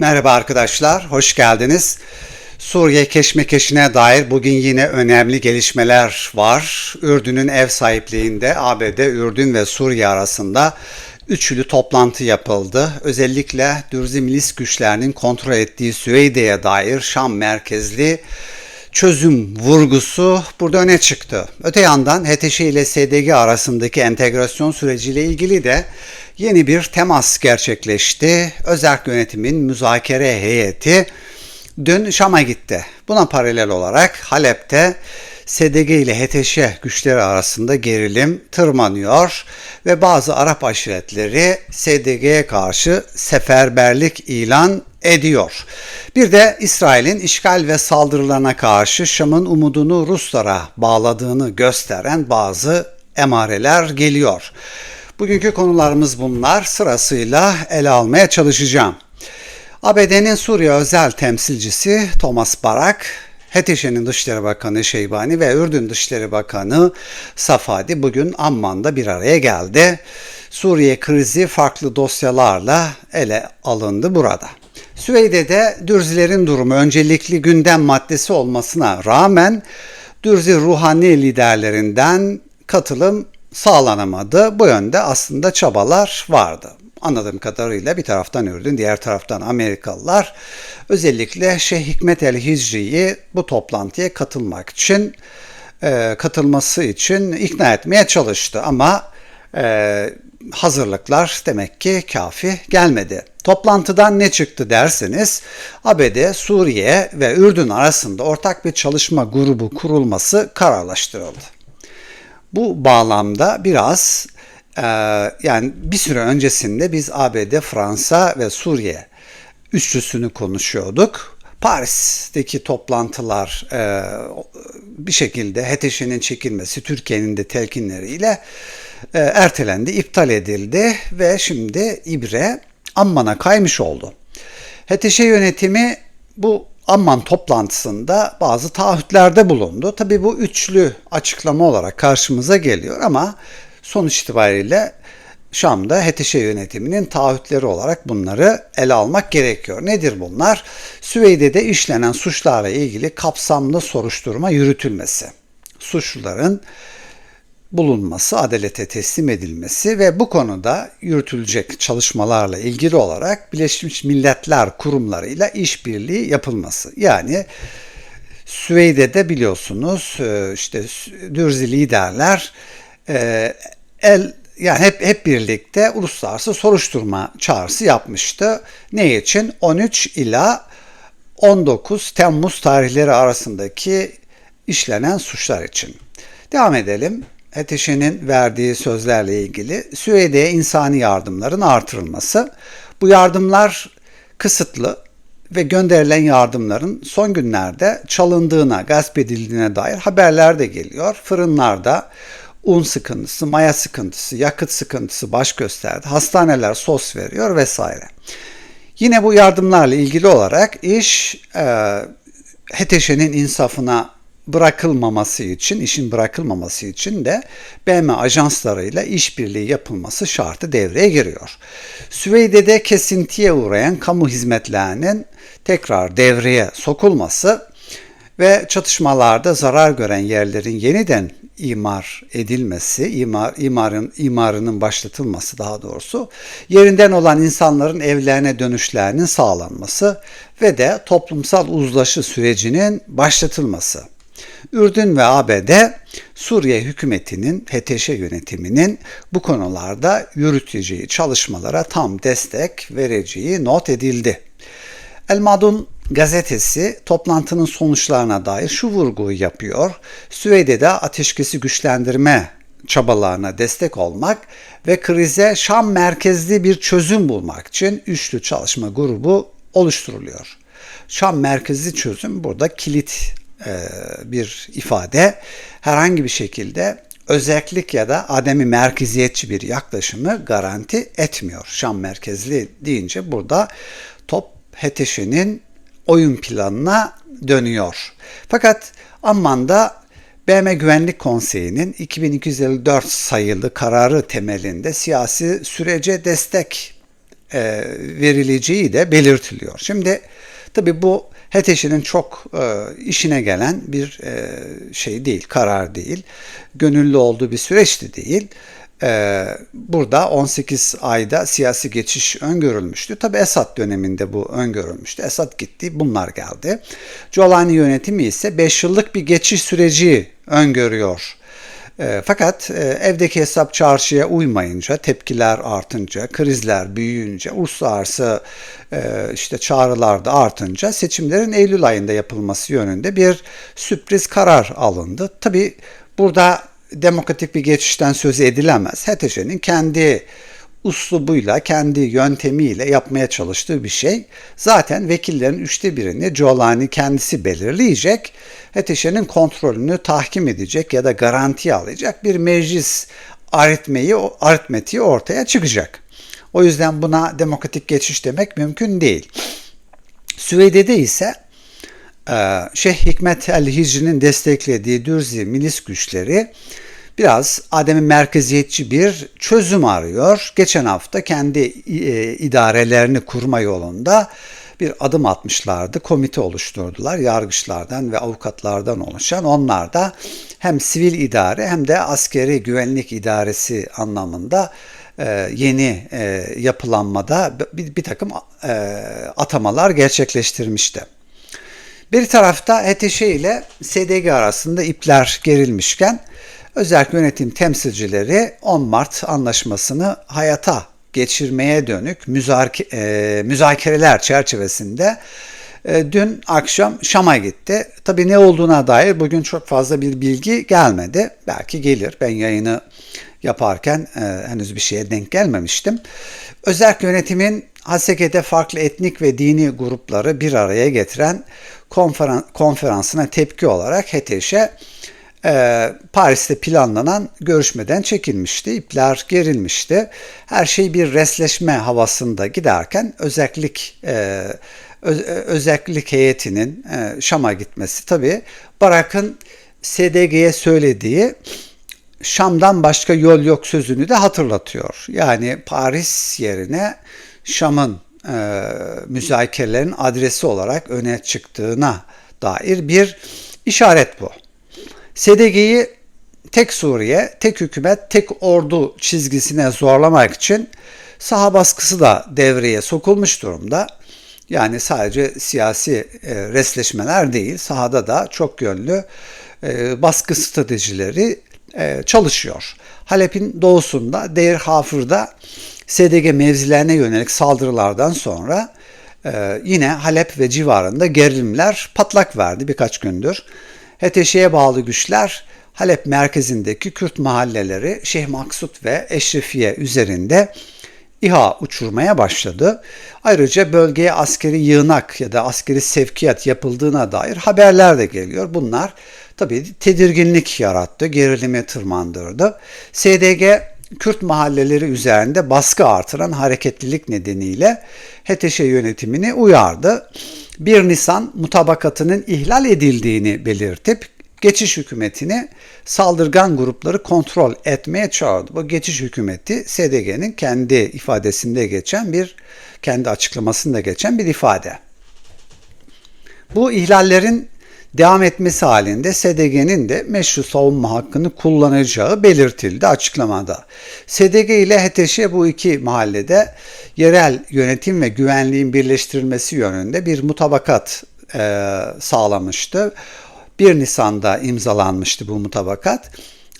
Merhaba arkadaşlar, hoş geldiniz. Suriye keşmekeşine dair bugün yine önemli gelişmeler var. Ürdün'ün ev sahipliğinde ABD, Ürdün ve Suriye arasında üçlü toplantı yapıldı. Özellikle Dürzi milis güçlerinin kontrol ettiği Süveyde'ye dair Şam merkezli çözüm vurgusu burada öne çıktı. Öte yandan HTŞ ile SDG arasındaki entegrasyon süreciyle ilgili de yeni bir temas gerçekleşti. Özerk yönetimin müzakere heyeti dün Şam'a gitti. Buna paralel olarak Halep'te SDG ile HTŞ güçleri arasında gerilim tırmanıyor ve bazı Arap aşiretleri SDG'ye karşı seferberlik ilan ediyor. Bir de İsrail'in işgal ve saldırılarına karşı Şam'ın umudunu Ruslara bağladığını gösteren bazı emareler geliyor. Bugünkü konularımız bunlar. Sırasıyla ele almaya çalışacağım. ABD'nin Suriye özel temsilcisi Thomas Barak, HTŞ'nin Dışişleri Bakanı Şeybani ve Ürdün Dışişleri Bakanı Safadi bugün Amman'da bir araya geldi. Suriye krizi farklı dosyalarla ele alındı burada. Süveyde'de Dürzilerin durumu öncelikli gündem maddesi olmasına rağmen Dürzi ruhani liderlerinden katılım sağlanamadı. Bu yönde aslında çabalar vardı. Anladığım kadarıyla bir taraftan Ürdün, diğer taraftan Amerikalılar özellikle Şeyh Hikmet el Hicri'yi bu toplantıya katılmak için e, katılması için ikna etmeye çalıştı ama e, hazırlıklar demek ki kafi gelmedi. Toplantıdan ne çıktı derseniz ABD, Suriye ve Ürdün arasında ortak bir çalışma grubu kurulması kararlaştırıldı. Bu bağlamda biraz e, yani bir süre öncesinde biz ABD, Fransa ve Suriye üçlüsünü konuşuyorduk. Paris'teki toplantılar e, bir şekilde HTŞ'nin çekilmesi Türkiye'nin de telkinleriyle e, ertelendi, iptal edildi ve şimdi İbre Amman'a kaymış oldu. HTŞ yönetimi bu Amman toplantısında bazı taahhütlerde bulundu. Tabi bu üçlü açıklama olarak karşımıza geliyor ama sonuç itibariyle Şam'da HTŞ yönetiminin taahhütleri olarak bunları ele almak gerekiyor. Nedir bunlar? Süveyde'de işlenen suçlarla ilgili kapsamlı soruşturma yürütülmesi. Suçluların bulunması, adalete teslim edilmesi ve bu konuda yürütülecek çalışmalarla ilgili olarak Birleşmiş Milletler kurumlarıyla işbirliği yapılması. Yani Süveyde'de biliyorsunuz e, işte Dürzi liderler e, el yani hep hep birlikte uluslararası soruşturma çağrısı yapmıştı. Ne için? 13 ila 19 Temmuz tarihleri arasındaki işlenen suçlar için. Devam edelim. HTŞ'nin verdiği sözlerle ilgili Süveyde'ye insani yardımların artırılması. Bu yardımlar kısıtlı ve gönderilen yardımların son günlerde çalındığına, gasp edildiğine dair haberler de geliyor. Fırınlarda un sıkıntısı, maya sıkıntısı, yakıt sıkıntısı baş gösterdi. Hastaneler sos veriyor vesaire. Yine bu yardımlarla ilgili olarak iş e, HTŞ'nin insafına bırakılmaması için, işin bırakılmaması için de BM ajanslarıyla işbirliği yapılması şartı devreye giriyor. Süveyde'de kesintiye uğrayan kamu hizmetlerinin tekrar devreye sokulması ve çatışmalarda zarar gören yerlerin yeniden imar edilmesi, imar, imarın, imarının başlatılması daha doğrusu, yerinden olan insanların evlerine dönüşlerinin sağlanması ve de toplumsal uzlaşı sürecinin başlatılması. Ürdün ve ABD Suriye hükümetinin, HTŞ yönetiminin bu konularda yürüteceği çalışmalara tam destek vereceği not edildi. El Madun gazetesi toplantının sonuçlarına dair şu vurguyu yapıyor. Süveyde'de ateşkesi güçlendirme çabalarına destek olmak ve krize Şam merkezli bir çözüm bulmak için üçlü çalışma grubu oluşturuluyor. Şam merkezli çözüm burada kilit bir ifade. Herhangi bir şekilde özellik ya da ademi merkeziyetçi bir yaklaşımı garanti etmiyor. Şam merkezli deyince burada top HTŞ'nin oyun planına dönüyor. Fakat Amman'da BM Güvenlik Konseyi'nin 2254 sayılı kararı temelinde siyasi sürece destek e, verileceği de belirtiliyor. Şimdi tabi bu HTŞ'nin çok e, işine gelen bir e, şey değil, karar değil. Gönüllü olduğu bir süreç de değil. E, burada 18 ayda siyasi geçiş öngörülmüştü. Tabi Esad döneminde bu öngörülmüştü. Esad gitti, bunlar geldi. Giuliani yönetimi ise 5 yıllık bir geçiş süreci öngörüyor. E, fakat e, evdeki hesap çarşıya uymayınca, tepkiler artınca, krizler büyüyünce, uluslararası e, işte çağrılar da artınca seçimlerin Eylül ayında yapılması yönünde bir sürpriz karar alındı. Tabi burada demokratik bir geçişten söz edilemez. HTŞ'nin kendi uslubuyla, kendi yöntemiyle yapmaya çalıştığı bir şey. Zaten vekillerin üçte birini Giuliani kendisi belirleyecek. HTŞ'nin kontrolünü tahkim edecek ya da garanti alacak bir meclis aritmeyi, aritmetiği ortaya çıkacak. O yüzden buna demokratik geçiş demek mümkün değil. Süveyde'de ise e, Şeyh Hikmet el-Hicri'nin desteklediği Dürzi milis güçleri biraz Adem'in merkeziyetçi bir çözüm arıyor. Geçen hafta kendi e, idarelerini kurma yolunda bir adım atmışlardı. Komite oluşturdular. Yargıçlardan ve avukatlardan oluşan. Onlar da hem sivil idare hem de askeri güvenlik idaresi anlamında e, yeni e, yapılanmada bir, bir takım atamalar gerçekleştirmişti. Bir tarafta HTŞ ile SDG arasında ipler gerilmişken özel yönetim temsilcileri 10 Mart anlaşmasını hayata geçirmeye dönük e, müzakereler çerçevesinde e, dün akşam Şam'a gitti. Tabii ne olduğuna dair bugün çok fazla bir bilgi gelmedi. Belki gelir. Ben yayını yaparken e, henüz bir şeye denk gelmemiştim. Özel yönetimin Haseke'de farklı etnik ve dini grupları bir araya getiren konferans, konferansına tepki olarak HTŞ'e e, Paris'te planlanan görüşmeden çekilmişti. İpler gerilmişti. Her şey bir resleşme havasında giderken özellik e, öz, özellik heyetinin e, Şam'a gitmesi tabii Barak'ın SDG'ye söylediği Şam'dan başka yol yok sözünü de hatırlatıyor. Yani Paris yerine Şam'ın e, müzakerelerin adresi olarak öne çıktığına dair bir işaret bu. SDG'yi tek Suriye, tek hükümet, tek ordu çizgisine zorlamak için saha baskısı da devreye sokulmuş durumda. Yani sadece siyasi e, resleşmeler değil, sahada da çok yönlü e, baskı stratejileri e, çalışıyor. Halep'in doğusunda Deir Hafır'da SDG mevzilerine yönelik saldırılardan sonra yine Halep ve civarında gerilimler patlak verdi birkaç gündür. HTŞ'ye bağlı güçler Halep merkezindeki Kürt mahalleleri Şeyh Maksut ve Eşrefiye üzerinde İHA uçurmaya başladı. Ayrıca bölgeye askeri yığınak ya da askeri sevkiyat yapıldığına dair haberler de geliyor. Bunlar tabii tedirginlik yarattı, gerilimi tırmandırdı. SDG Kürt mahalleleri üzerinde baskı artıran hareketlilik nedeniyle HTŞ yönetimini uyardı. 1 Nisan mutabakatının ihlal edildiğini belirtip geçiş hükümetini saldırgan grupları kontrol etmeye çağırdı. Bu geçiş hükümeti SDG'nin kendi ifadesinde geçen bir, kendi açıklamasında geçen bir ifade. Bu ihlallerin devam etmesi halinde SDG'nin de meşru savunma hakkını kullanacağı belirtildi açıklamada. SDG ile HTŞ bu iki mahallede yerel yönetim ve güvenliğin birleştirilmesi yönünde bir mutabakat e, sağlamıştı. 1 Nisan'da imzalanmıştı bu mutabakat.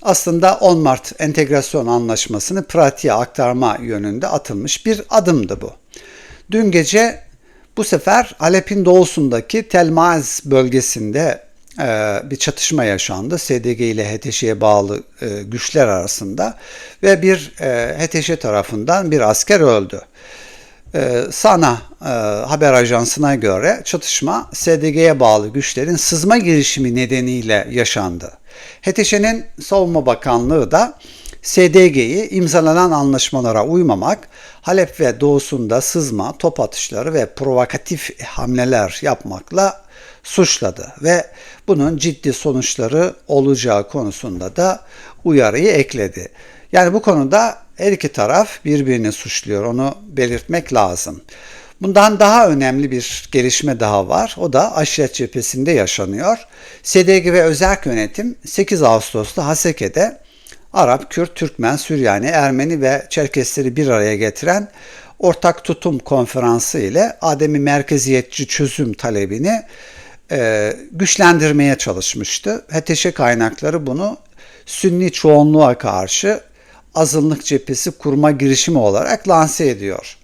Aslında 10 Mart entegrasyon anlaşmasını pratiğe aktarma yönünde atılmış bir adımdı bu. Dün gece bu sefer Halep'in doğusundaki Tel Maz bölgesinde e, bir çatışma yaşandı. SDG ile HTŞ'ye bağlı e, güçler arasında ve bir e, HTŞ tarafından bir asker öldü. Sana haber ajansına göre çatışma SDG'ye bağlı güçlerin sızma girişimi nedeniyle yaşandı. HTŞ'nin Savunma Bakanlığı da SDG'yi imzalanan anlaşmalara uymamak, Halep ve doğusunda sızma, top atışları ve provokatif hamleler yapmakla suçladı ve bunun ciddi sonuçları olacağı konusunda da uyarıyı ekledi. Yani bu konuda her iki taraf birbirini suçluyor. Onu belirtmek lazım. Bundan daha önemli bir gelişme daha var. O da aşiret cephesinde yaşanıyor. SDG ve Özerk Yönetim 8 Ağustos'ta Haseke'de Arap, Kürt, Türkmen, Süryani, Ermeni ve Çerkesleri bir araya getiren ortak tutum konferansı ile ademi merkeziyetçi çözüm talebini e, güçlendirmeye çalışmıştı. HTŞ kaynakları bunu Sünni çoğunluğa karşı azınlık cephesi kurma girişimi olarak lanse ediyor.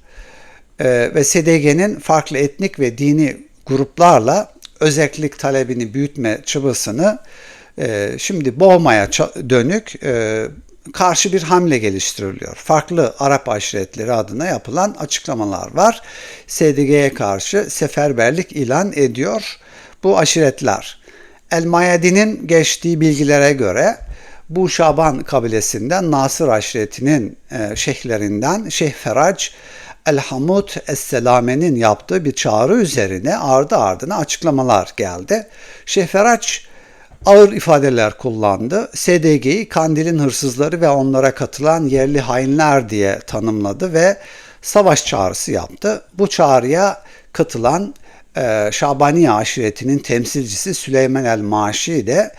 E, ve SDG'nin farklı etnik ve dini gruplarla özellik talebini büyütme çabasını e, şimdi boğmaya dönük e, karşı bir hamle geliştiriliyor. Farklı Arap aşiretleri adına yapılan açıklamalar var. SDG'ye karşı seferberlik ilan ediyor bu aşiretler. El Mayadi'nin geçtiği bilgilere göre bu Şaban kabilesinden Nasır aşiretinin e, şeyhlerinden Şeyh Ferac El-Hamud Es-Selame'nin yaptığı bir çağrı üzerine ardı ardına açıklamalar geldi. Şeyh Ferac ağır ifadeler kullandı. SDG'yi Kandil'in hırsızları ve onlara katılan yerli hainler diye tanımladı ve savaş çağrısı yaptı. Bu çağrıya katılan e, Şabaniye aşiretinin temsilcisi Süleyman el-Maşi de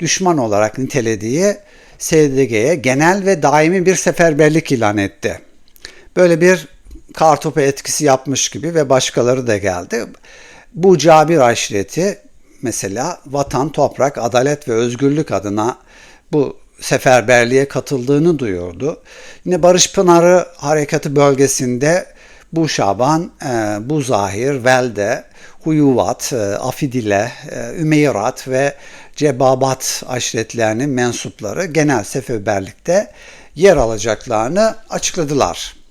düşman olarak nitelediği SDG'ye genel ve daimi bir seferberlik ilan etti. Böyle bir kartopu etkisi yapmış gibi ve başkaları da geldi. Bu Cabir aşireti mesela vatan, toprak, adalet ve özgürlük adına bu seferberliğe katıldığını duyurdu. Yine Barış Pınarı Harekatı bölgesinde bu Şaban, e, bu Zahir, Velde, Huyuvat, e, Afidile, e, Ümeyrat ve Cebabat aşiretlerinin mensupları genel seferberlikte yer alacaklarını açıkladılar.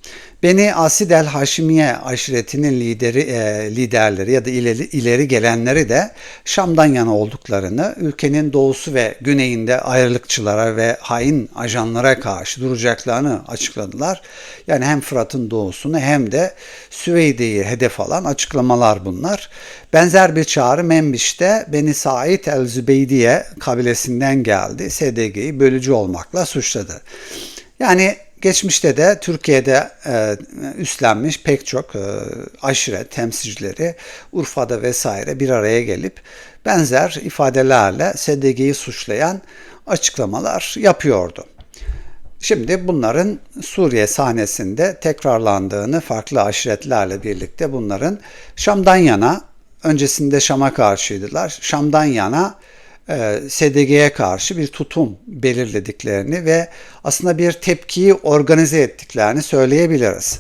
Beni Asid el Haşimiye aşiretinin lideri, e, liderleri ya da ileri, ileri gelenleri de Şam'dan yana olduklarını, ülkenin doğusu ve güneyinde ayrılıkçılara ve hain ajanlara karşı duracaklarını açıkladılar. Yani hem Fırat'ın doğusunu hem de Süveyde'yi hedef alan açıklamalar bunlar. Benzer bir çağrı Membiş'te Beni Said el Zübeydiye kabilesinden geldi. SDG'yi bölücü olmakla suçladı. Yani Geçmişte de Türkiye'de e, üstlenmiş pek çok e, aşiret temsilcileri Urfa'da vesaire bir araya gelip benzer ifadelerle SDG'yi suçlayan açıklamalar yapıyordu. Şimdi bunların Suriye sahnesinde tekrarlandığını farklı aşiretlerle birlikte bunların Şam'dan yana öncesinde Şam'a karşıydılar. Şam'dan yana SDG'ye karşı bir tutum belirlediklerini ve aslında bir tepkiyi organize ettiklerini söyleyebiliriz.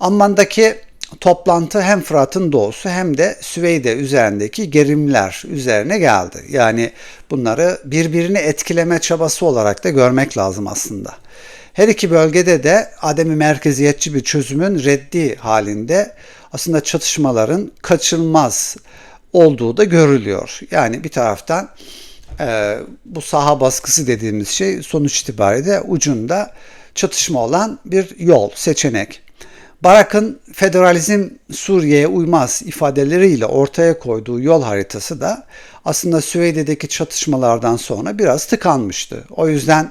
Amman'daki toplantı hem Fırat'ın doğusu hem de Süveyde üzerindeki gerimler üzerine geldi. Yani bunları birbirini etkileme çabası olarak da görmek lazım aslında. Her iki bölgede de ademi merkeziyetçi bir çözümün reddi halinde aslında çatışmaların kaçınılmaz olduğu da görülüyor. Yani bir taraftan e, bu saha baskısı dediğimiz şey sonuç itibariyle ucunda çatışma olan bir yol, seçenek. Barak'ın federalizm Suriye'ye uymaz ifadeleriyle ortaya koyduğu yol haritası da aslında Süveyde'deki çatışmalardan sonra biraz tıkanmıştı. O yüzden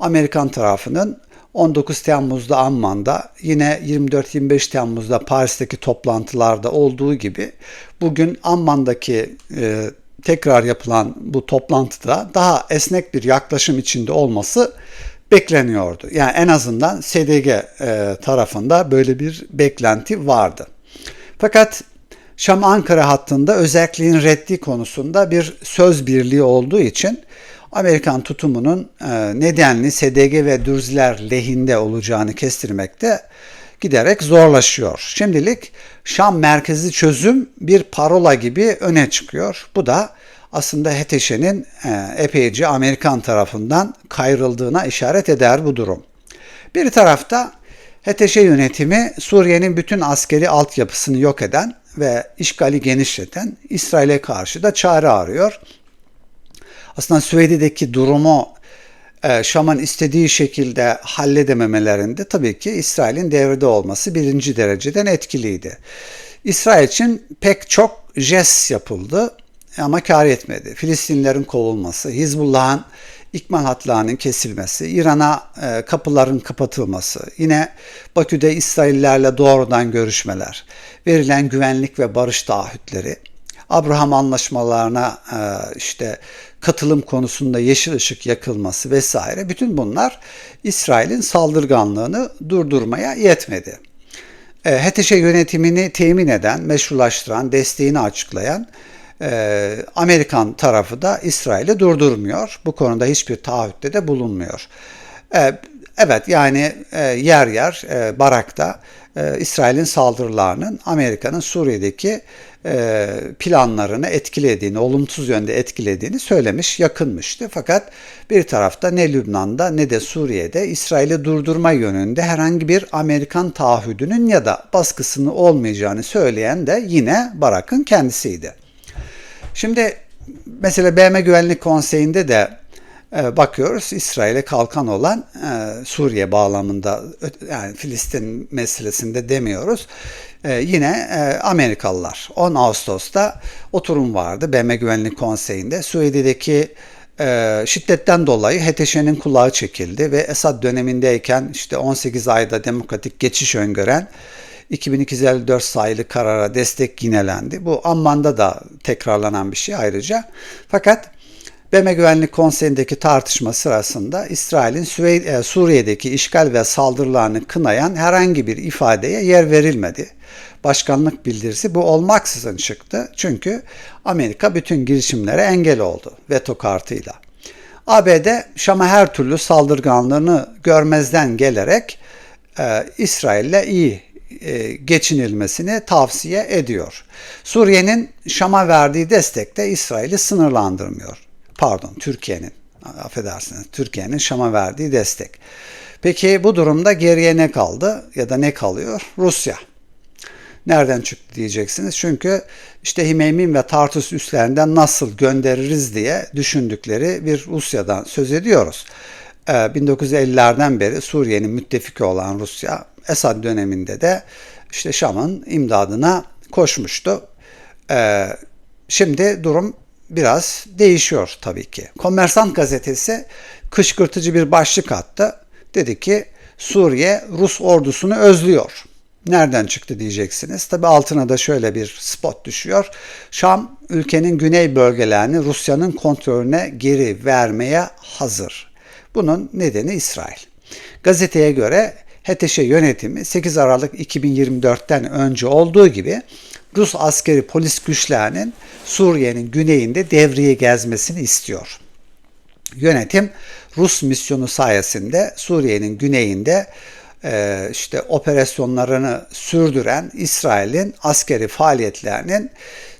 Amerikan tarafının 19 Temmuz'da Amman'da yine 24-25 Temmuz'da Paris'teki toplantılarda olduğu gibi bugün Amman'daki e, tekrar yapılan bu toplantıda daha esnek bir yaklaşım içinde olması bekleniyordu. Yani en azından SDG e, tarafında böyle bir beklenti vardı. Fakat Şam-Ankara hattında özelliğin reddi konusunda bir söz birliği olduğu için Amerikan tutumunun e, nedenli SDG ve Dürziler lehinde olacağını kestirmekte giderek zorlaşıyor. Şimdilik Şam merkezi çözüm bir parola gibi öne çıkıyor. Bu da aslında HTŞ'nin e, epeyce Amerikan tarafından kayrıldığına işaret eder bu durum. Bir tarafta HTŞ yönetimi Suriye'nin bütün askeri altyapısını yok eden ve işgali genişleten İsrail'e karşı da çare arıyor aslında Süveyde'deki durumu e, Şam'ın istediği şekilde halledememelerinde tabii ki İsrail'in devrede olması birinci dereceden etkiliydi. İsrail için pek çok jest yapıldı ama kar etmedi. Filistinlerin kovulması, Hizbullah'ın ikmal hatlarının kesilmesi, İran'a e, kapıların kapatılması, yine Bakü'de İsraillerle doğrudan görüşmeler, verilen güvenlik ve barış taahhütleri, Abraham anlaşmalarına e, işte katılım konusunda yeşil ışık yakılması vesaire bütün bunlar İsrail'in saldırganlığını durdurmaya yetmedi. E, HTŞ yönetimini temin eden, meşrulaştıran, desteğini açıklayan e, Amerikan tarafı da İsrail'i durdurmuyor. Bu konuda hiçbir taahhütte de bulunmuyor. E, evet yani e, yer yer e, Barak'ta e, İsrail'in saldırılarının Amerika'nın Suriye'deki e, planlarını etkilediğini, olumsuz yönde etkilediğini söylemiş, yakınmıştı. Fakat bir tarafta ne Lübnan'da ne de Suriye'de İsrail'i durdurma yönünde herhangi bir Amerikan taahhüdünün ya da baskısını olmayacağını söyleyen de yine Barak'ın kendisiydi. Şimdi mesela BM Güvenlik Konseyi'nde de bakıyoruz İsrail'e kalkan olan e, Suriye bağlamında yani Filistin meselesinde demiyoruz. E, yine Amerikalılar 10 Ağustos'ta oturum vardı BM Güvenlik Konseyi'nde. Suriye'deki şiddetten dolayı HTŞ'nin kulağı çekildi ve Esad dönemindeyken işte 18 ayda demokratik geçiş öngören 2254 sayılı karara destek yinelendi. Bu Amman'da da tekrarlanan bir şey ayrıca. Fakat BM Güvenlik Konseyi'ndeki tartışma sırasında İsrail'in e, Suriye'deki işgal ve saldırılarını kınayan herhangi bir ifadeye yer verilmedi. Başkanlık bildirisi bu olmaksızın çıktı. Çünkü Amerika bütün girişimlere engel oldu veto kartıyla. ABD Şam'a her türlü saldırganlığını görmezden gelerek e, İsrail'le iyi e, geçinilmesini tavsiye ediyor. Suriye'nin Şam'a verdiği destek de İsrail'i sınırlandırmıyor pardon Türkiye'nin affedersiniz Türkiye'nin Şam'a verdiği destek. Peki bu durumda geriye ne kaldı ya da ne kalıyor? Rusya. Nereden çıktı diyeceksiniz. Çünkü işte Himeymin ve Tartus üslerinden nasıl göndeririz diye düşündükleri bir Rusya'dan söz ediyoruz. 1950'lerden ee, beri Suriye'nin müttefiki olan Rusya Esad döneminde de işte Şam'ın imdadına koşmuştu. Ee, şimdi durum biraz değişiyor tabii ki. Kommersant gazetesi kışkırtıcı bir başlık attı. Dedi ki Suriye Rus ordusunu özlüyor. Nereden çıktı diyeceksiniz. Tabi altına da şöyle bir spot düşüyor. Şam ülkenin güney bölgelerini Rusya'nın kontrolüne geri vermeye hazır. Bunun nedeni İsrail. Gazeteye göre HTŞ yönetimi 8 Aralık 2024'ten önce olduğu gibi Rus askeri polis güçlerinin Suriye'nin güneyinde devriye gezmesini istiyor. Yönetim Rus misyonu sayesinde Suriye'nin güneyinde e, işte operasyonlarını sürdüren İsrail'in askeri faaliyetlerinin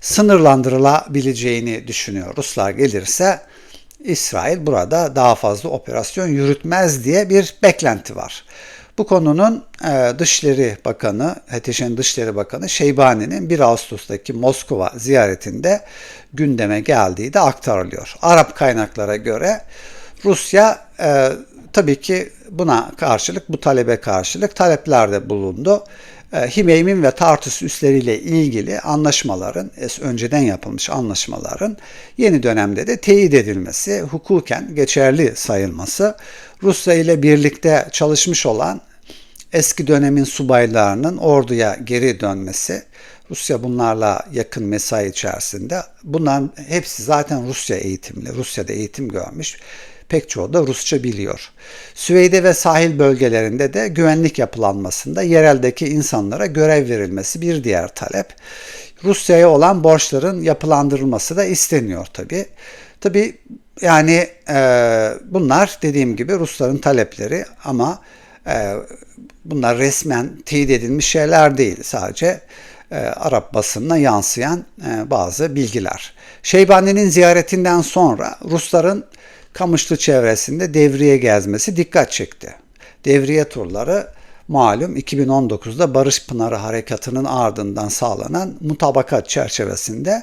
sınırlandırılabileceğini düşünüyor. Ruslar gelirse İsrail burada daha fazla operasyon yürütmez diye bir beklenti var. Bu konunun e, Dışişleri Bakanı, HTŞ'nin Dışişleri Bakanı Şeybani'nin 1 Ağustos'taki Moskova ziyaretinde gündeme geldiği de aktarılıyor. Arap kaynaklara göre Rusya e, tabii ki buna karşılık, bu talebe karşılık taleplerde bulundu. E, Himeymin ve Tartus üsleriyle ilgili anlaşmaların, önceden yapılmış anlaşmaların yeni dönemde de teyit edilmesi, hukuken geçerli sayılması, Rusya ile birlikte çalışmış olan eski dönemin subaylarının orduya geri dönmesi, Rusya bunlarla yakın mesai içerisinde. Bunların hepsi zaten Rusya eğitimli, Rusya'da eğitim görmüş. Pek çoğu da Rusça biliyor. Süveyde ve sahil bölgelerinde de güvenlik yapılanmasında yereldeki insanlara görev verilmesi bir diğer talep. Rusya'ya olan borçların yapılandırılması da isteniyor tabi. Tabi yani e, bunlar dediğim gibi Rusların talepleri ama e, bunlar resmen teyit edilmiş şeyler değil. Sadece e, Arap basınına yansıyan e, bazı bilgiler. Şeybani'nin ziyaretinden sonra Rusların Kamışlı çevresinde devriye gezmesi dikkat çekti. Devriye turları malum 2019'da Barış Pınarı Harekatı'nın ardından sağlanan mutabakat çerçevesinde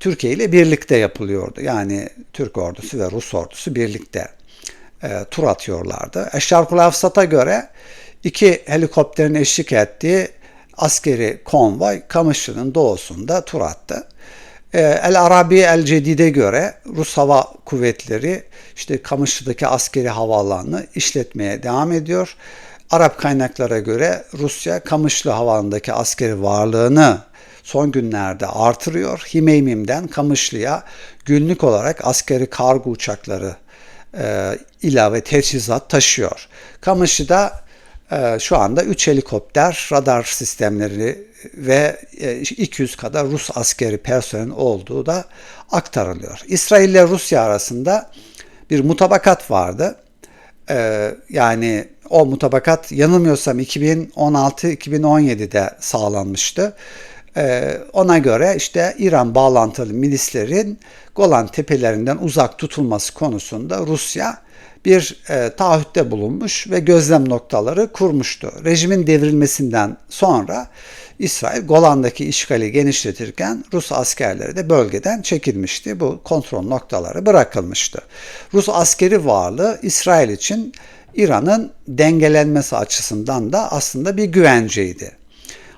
Türkiye ile birlikte yapılıyordu. Yani Türk ordusu ve Rus ordusu birlikte e, tur atıyorlardı. Eşraful Hafsat'a göre iki helikopterin eşlik ettiği askeri konvoy Kamışlı'nın doğusunda tur attı. E, El Arabi El Cedid'e göre Rus Hava Kuvvetleri işte Kamışlı'daki askeri havaalanını işletmeye devam ediyor. Arap kaynaklara göre Rusya Kamışlı Havaalanı'ndaki askeri varlığını son günlerde artırıyor. Himeymim'den Kamışlı'ya günlük olarak askeri kargo uçakları e, ilave teçhizat taşıyor. Kamışlı'da şu anda 3 helikopter, radar sistemleri ve e, 200 kadar Rus askeri personel olduğu da aktarılıyor. İsrail ile Rusya arasında bir mutabakat vardı. E, yani o mutabakat yanılmıyorsam 2016-2017'de sağlanmıştı. Ee, ona göre işte İran bağlantılı milislerin Golan tepelerinden uzak tutulması konusunda Rusya bir e, taahhütte bulunmuş ve gözlem noktaları kurmuştu. Rejimin devrilmesinden sonra İsrail Golan'daki işgali genişletirken Rus askerleri de bölgeden çekilmişti. Bu kontrol noktaları bırakılmıştı. Rus askeri varlığı İsrail için İran'ın dengelenmesi açısından da aslında bir güvenceydi.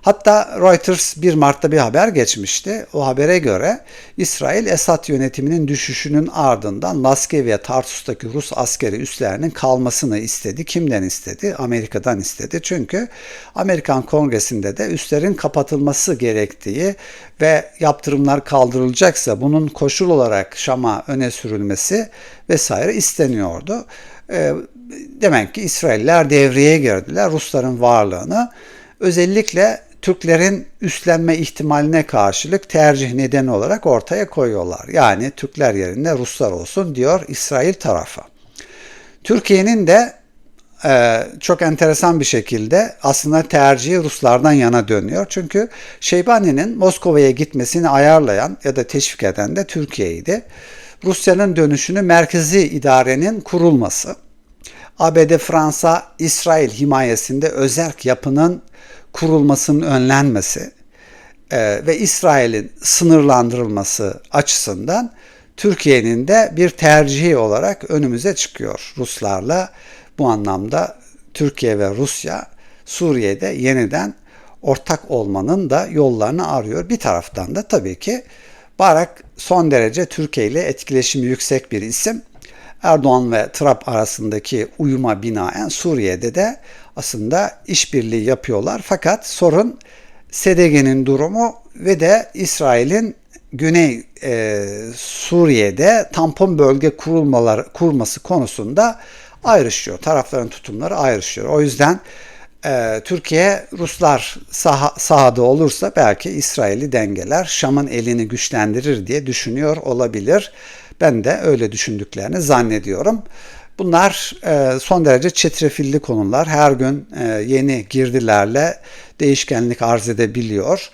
Hatta Reuters 1 Mart'ta bir haber geçmişti. O habere göre İsrail Esad yönetiminin düşüşünün ardından Laski ve Tartus'taki Rus askeri üslerinin kalmasını istedi. Kimden istedi? Amerika'dan istedi. Çünkü Amerikan Kongresi'nde de üslerin kapatılması gerektiği ve yaptırımlar kaldırılacaksa bunun koşul olarak Şam'a öne sürülmesi vesaire isteniyordu. Demek ki İsrailler devreye girdiler. Rusların varlığını özellikle Türklerin üstlenme ihtimaline karşılık tercih nedeni olarak ortaya koyuyorlar. Yani Türkler yerine Ruslar olsun diyor İsrail tarafı. Türkiye'nin de e, çok enteresan bir şekilde aslında tercihi Ruslardan yana dönüyor. Çünkü Şeybani'nin Moskova'ya gitmesini ayarlayan ya da teşvik eden de Türkiye'ydi. Rusya'nın dönüşünü merkezi idarenin kurulması, ABD, Fransa, İsrail himayesinde özerk yapının kurulmasının önlenmesi e, ve İsrail'in sınırlandırılması açısından Türkiye'nin de bir tercihi olarak önümüze çıkıyor. Ruslarla bu anlamda Türkiye ve Rusya Suriye'de yeniden ortak olmanın da yollarını arıyor. Bir taraftan da tabii ki Barak son derece Türkiye ile etkileşimi yüksek bir isim. Erdoğan ve Trump arasındaki uyuma binaen Suriye'de de aslında işbirliği yapıyorlar. Fakat sorun SDG'nin durumu ve de İsrail'in Güney e, Suriye'de tampon bölge kurulmaları kurması konusunda ayrışıyor. Tarafların tutumları ayrışıyor. O yüzden e, Türkiye Ruslar saha, sahada olursa belki İsrail'i dengeler, Şam'ın elini güçlendirir diye düşünüyor olabilir. Ben de öyle düşündüklerini zannediyorum. Bunlar e, son derece çetrefilli konular. Her gün e, yeni girdilerle değişkenlik arz edebiliyor.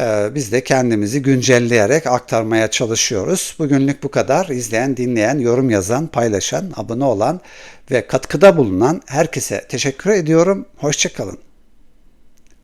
E, biz de kendimizi güncelleyerek aktarmaya çalışıyoruz. Bugünlük bu kadar. İzleyen, dinleyen, yorum yazan, paylaşan, abone olan ve katkıda bulunan herkese teşekkür ediyorum. Hoşçakalın.